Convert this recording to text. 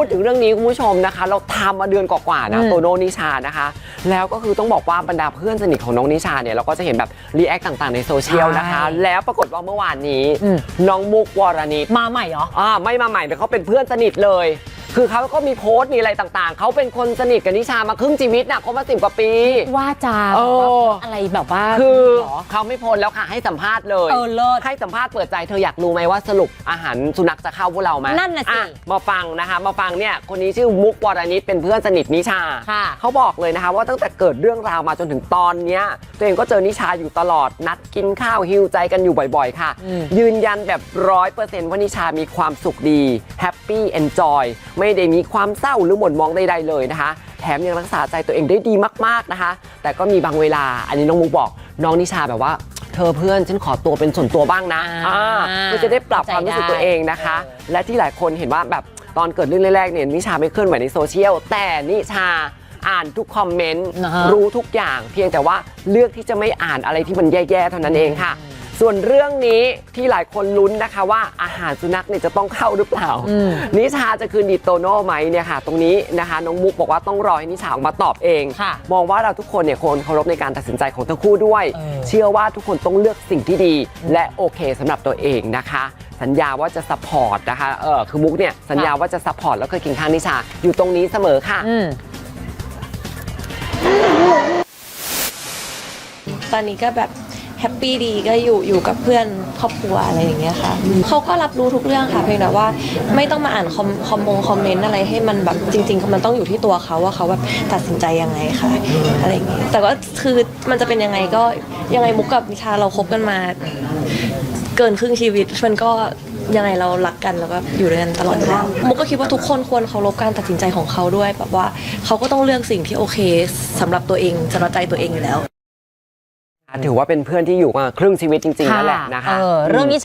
พูดถึงเรื่องนี้คุณผู้ชมนะคะ เราทำมาเดือนกว่าๆนะอืมโตโน่นิชานะคะ แล้วก็คือต้องบอกว่าบรรดาเพื่อนสนิทของน้องนิชาเนี่ยเราก็จะเห็นแบบรีแอคต่างๆในโซเชียลนะคะ แล้วปรากฏว่าเมื่อวานนี้อืมน้องมุกวรณิตมาใหม่เหรออ่าไม่มาใหม่แต่เขาเป็นเพื่อนสนิทเลย คือเขาก็มีโพสต์มีอะไรต่างๆ เขาเป็นคนสนิทกับนิชามาครึ่งชีวิตน่ะเขามาสิบกว่าปี ว่าจาเออแบบว่าอะไรแบบว่าคือเหรอเขาไม่พ้นแล้วค่ะให้สัมภาษณ์เลย เออเลิศ ให้สัมภาษณ์เปิดใจเธออยากรู้ไหมว่าสรุปอาหารสุนัขจะเข้าพวกเราไหมนั่นน่ะสิอ่มาฟังนะคะ มาฟังเนี่ยคนนี้ชื่อมุกวรณิตเป็นเพื่อนสนิทนิชา ค่ะ เขาบอกเลยนะคะ ว่าตั้งแต่เกิดเรื่องราวมาจนถึงตอนเนี้ยตัวเองก็เจอนิชาอยู่ตลอดนัดกินข้าวฮิวใจกันอยู่บ่อยๆ ค่ะอืมยืนยันแบบร้อยเปอร์เซ็นต์ว่านิชามีความสุขดีแฮปปี้เอนจอยไม่ได้มีความเศร้าหรือหม่นมองใดๆเลยนะคะ แถมยังรักษาใจตัวเองได้ดีมากๆนะคะ แต่ก็มีบางเวลาอันนี้น้องมุกบอก น้องนิชาแบบว่า เธอเพื่อนฉันขอตัวเป็นส่วนตัวบ้างนะอ่าอ่าเพื่อจะได้ปรับความรู้สึกตัวเองนะคะเออและที่หลายคนเห็นว่าแบบตอนเกิดเรื่องแรกๆเนี่ยนิชาไม่เคลื่อนไหวในโซเชียลแต่นิชาอ่านทุกคอมเมนต์นะฮะรู้ทุกอย่าง เพียงแต่ว่าเลือกที่จะไม่อ่านอะไรที่มันแย่ๆเท่านั้นเองค่ะ ส่วนเรื่องนี้ที่หลายคนลุ้นนะคะว่าอาหารสุนัขเนี่ยจะต้องเข้าหรือเปล่าอืมนิชาจะคืนดีโตโน่ไหมเนี่ยค่ะ ตรงนี้นะคะน้องมุกบอกว่าต้องรอให้นิชาออกมาตอบเองค่ะมองว่าเราทุกคนเนี่ยควรเคารพในการตัดสินใจของทั้งคู่ด้วยเออเชื่อว่าทุกคนต้องเลือกสิ่งที่ดี และโอเคสำหรับตัวเองนะคะสัญญาว่าจะซัพพอร์ตนะคะ เออคือมุกเนี่ยสัญญาว่าจะซัพพอร์ตแล้วก็เคียงข้างนิชา อยู่ตรงนี้เสมอค่ะอืมตอนนี้ก็แบบแฮปปี้ดีก็อยู่อยู่กับเพื่อนครอบครัวอะไรอย่างเงี้ยค่ะเขาก็รับรู้ทุกเรื่องค่ะเพียงแต่ว่าไม่ต้องมาอ่านคอมคอมมงคอมเมนต์อะไรให้มันแบบจริง ๆ มันต้องอยู่ที่ตัวเขาว่าเขาแบบตัดสินใจยังไงค่ะอะไรอย่างเงี้ยแต่ก็คือมันจะเป็นยังไงก็ยังไงมุกกับนิชาเราคบกันมา เกินครึ่งชีวิตมันก็ยังไงเรารักกันแล้วก็อยู่ด้วยกันตลอดแล้วมุกก็คิดว่าทุกคนควรเคารพการตัดสินใจของเขาด้วยแบบว่าเขาก็ต้องเลือกสิ่งที่โอเคสำหรับตัวเองสำหรับใจตัวเองอยู่แล้ว ถือว่าเป็นเพื่อนที่อยู่มาครึ่งชีวิตจริงๆนั่นแหละนะคะเออเรื่องนี้